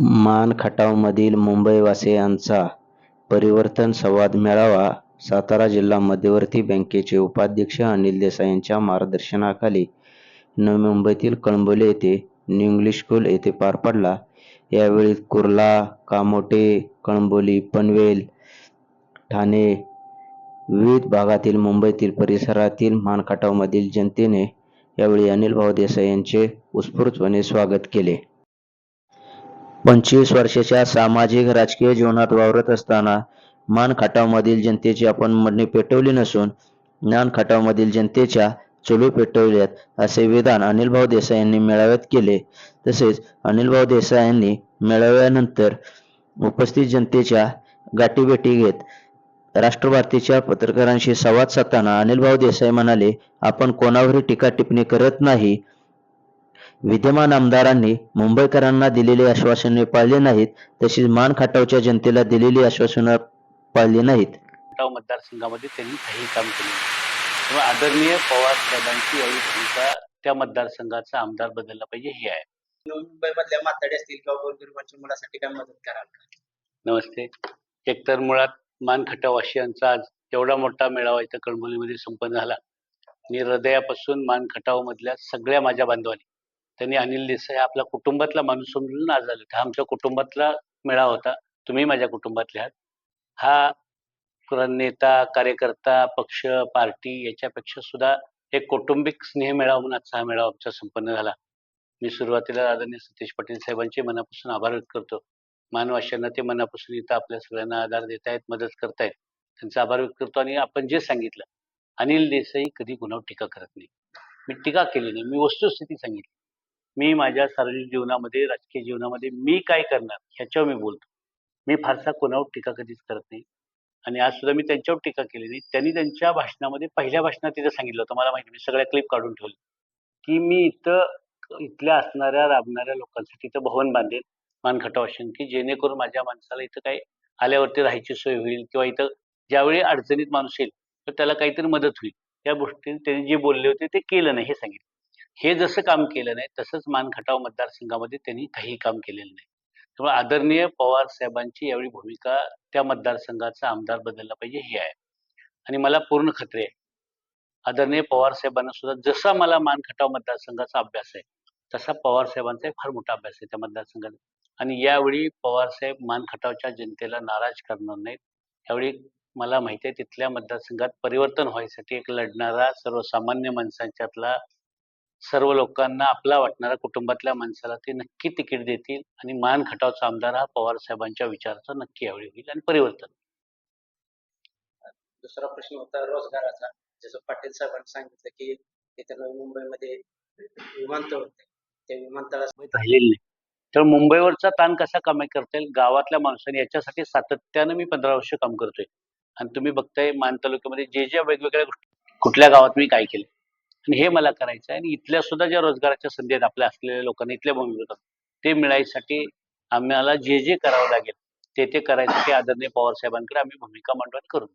मान खटावमधील मुंबईवासियांचा परिवर्तन संवाद मेळावा सातारा जिल्हा मध्यवर्ती बँकेचे उपाध्यक्ष अनिल देसाई यांच्या मार्गदर्शनाखाली नवी मुंबईतील कळंबोली येथे न्यू इंग्लिश स्कूल येथे पार पडला. यावेळी कुर्ला, कामोटे कळंबोली, पनवेल, ठाणे विविध भागातील मुंबईतील परिसरातील मानखटावमधील जनतेने यावेळी अनिलभाऊ देसाई यांचे उत्स्फूर्तपणे स्वागत केले. पंचवीस वर्षाच्या सामाजिक राजकीय जीवनात वावरत असताना मान खटावमधील जनतेची आपण म्हणणे पेटवली नसून ज्ञान खटावमधील जनतेच्या चुली पेटवल्यात असे विधान अनिलभाऊ देसाई यांनी मेळाव्यात केले. तसेच अनिलभाऊ देसाई यांनी मेळाव्यानंतर उपस्थित जनतेच्या गाठीभेटी घेत राष्ट्रभारतीच्या पत्रकारांशी संवाद साधताना अनिलभाऊ देसाई म्हणाले, आपण कोणावरही टीका टिप्पणी करत नाही. विद्यमान आमदारांनी मुंबईकरांना दिलेली आश्वासने पाळली नाहीत तशीच मान खटावच्या जनतेला दिलेली आश्वासनं पाळली नाहीत. खटाव मतदारसंघामध्ये त्यांनी काही काम केले नाही. तेव्हा आदरणीय पवार साहेबांची यावेळी भूमिका त्या मतदारसंघाचा आमदार बदलला पाहिजे ही आहे मुंबईमधल्या माथाडी असतील किंवा गोरगरिबांच्या मुलासाठी काय मदत कराल नमस्ते एकतर मुळात मान खटाववासियांचा आज एवढा मोठा मेळावा इथं कळंबोलीमध्ये संपन्न झाला मी हृदयापासून मान खटाव मधल्या सगळ्या माझ्या बांधवांनी त्यांनी अनिल देसाई आपला कुटुंबातला माणूस समजून आज आले हा आमच्या कुटुंबातला मेळा होता. तुम्ही माझ्या कुटुंबातले आहात. हा नेता कार्यकर्ता पक्ष पार्टी याच्यापेक्षा सुद्धा एक कौटुंबिक स्नेह मेळावा म्हणून आजचा हा मेळावा आमचा संपन्न झाला. मी सुरुवातीला आदरणीय सतीश पाटील साहेबांचे मनापासून आभार व्यक्त करतो. मानवाशांना ते मनापासून इथं आपल्या सगळ्यांना आधार देत आहेत मदत करतायत. त्यांचा आभार व्यक्त करतो आणि आपण जे सांगितलं अनिल देसाई कधी कुणावर टीका करत नाही. मी टीका केली नाही. मी वस्तुस्थिती सांगितली. मी माझ्या सार्वजनिक जीवनामध्ये राजकीय जीवनामध्ये मी काय करणार ह्याच्यावर मी बोलतो. मी फारसा कोणावर टीका कधीच करत नाही. आणि आज सुद्धा मी त्यांच्यावर टीका केली नाही. त्यांनी त्यांच्या भाषणामध्ये पहिल्या भाषणात तिथं सांगितलं होतं मला माहिती मी सगळ्या क्लिप काढून ठेवले की मी इथं इथल्या असणाऱ्या राबणाऱ्या लोकांसाठी इथं भवन बांधेन मानखटाव असेल की जेणेकरून माझ्या माणसाला इथं काही आल्यावरती राहायची सोय होईल किंवा इथं ज्यावेळी अडचणीत माणूस येईल तर त्याला काहीतरी मदत होईल. या गोष्टी त्यांनी जे बोलले होते ते केलं नाही हे सांगितलं. हे जसं काम केलं नाही तसंच मानखटाव मतदारसंघामध्ये त्यांनी काही काम केलेलं नाही. त्यामुळे आदरणीय पवार साहेबांची यावेळी भूमिका त्या मतदारसंघाचा आमदार बदलला पाहिजे हे आहे. आणि मला पूर्ण खात्री आहे आदरणीय पवार साहेबांना सुद्धा जसा मला मानखटाव मतदारसंघाचा अभ्यास आहे तसा पवार साहेबांचा एक फार मोठा अभ्यास आहे त्या मतदारसंघात आणि यावेळी पवार साहेब मानखटावच्या जनतेला नाराज करणार नाहीत यावेळी मला माहिती आहे तिथल्या मतदारसंघात परिवर्तन व्हायसाठी एक लढणारा सर्वसामान्य माणसांच्यातला सर्व लोकांना आपला वाटणारा कुटुंबातल्या माणसाला ते नक्की तिकीट देतील आणि मान खटावचा आमदार हा पवार साहेबांच्या विचाराचा नक्की यावेळी होईल आणि परिवर्तन. दुसरा प्रश्न होता रोजगाराचा. जसं पाटील साहेबांनी सांगितलं की इथं नवी मुंबईमध्ये विमानतळ होते. त्या विमानतळा राहिलेली नाही. तर मुंबईवरचा ताण कसा कमी करता येईल? गावातल्या माणसाने याच्यासाठी सातत्यानं मी पंधरा वर्ष काम करतोय. आणि तुम्ही बघताय मान तालुक्यामध्ये जे ज्या वेगवेगळ्या गोष्टी कुठल्या गावात मी काय केलं? आणि हे मला करायचं आहे. आणि इथल्या सुद्धा ज्या रोजगाराच्या संधी आहेत आपल्या असलेल्या लोकांना इथल्या भूमिका ते मिळायसाठी आम्हाला जे जे करावं लागेल ते ते करायसाठी आदरणीय पवार साहेबांकडे आम्ही भूमिका मांडून करू.